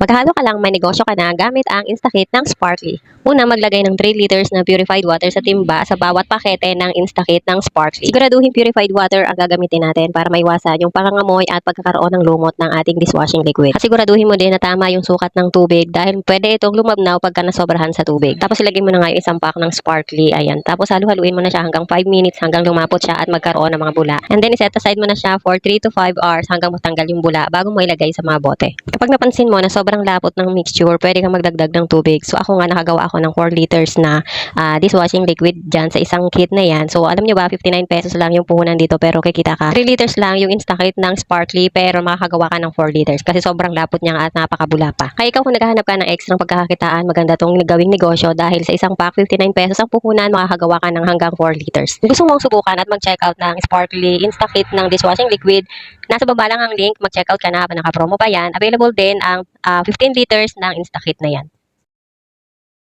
Maghalo ka lang, may negosyo ka na gamit ang Instakit ng Sparkly. Una, maglagay ng 3 liters na purified water sa timba sa bawat pakete ng Instakit ng Sparkly. Siguraduhin purified water ang gagamitin natin para maiwasan yung pangangamoy at pagkakaroon ng lumot ng ating dishwashing liquid. At siguraduhin mo din na tama yung sukat ng tubig dahil pwede itong lumabnaw pagka nasobrahan sa tubig. Tapos ilagay mo na nga yung isang pack ng Sparkly. Ayan. Tapos halu-haluin mo na siya hanggang 5 minutes hanggang lumapot siya at magkaroon ng mga bula. And then iset aside mo na siya for 3 to 5 hours hanggang matanggal yung bula bago mo ilagay sa mga bote. Kapag napansin mo na sobrang lapot ng mixture, pwede kang magdagdag ng tubig. So ako nga nakagawa ako ng 4 liters na ah, dishwashing liquid dyan sa isang kit na yan. So alam nyo ba, 59 pesos lang yung puhunan dito pero kikita ka. 3 liters lang yung Instakit ng Sparkly pero makakagawa ka ng 4 liters kasi sobrang lapot niya at napakabula pa. Kaya ikaw kung naghahanap ka ng extra pagkakakitaan, maganda tong gawing negosyo dahil sa isang pack 59 pesos ang puhunan, makakagawa ka ng hanggang 4 liters. Gusto mong subukan at mag-check out ng Sparkly Instakit ng dishwashing liquid, nasa baba lang ang link, mag-check out ka na naka-promo pa yan. Available din ang ah, 15 liters ng Instakit na yan.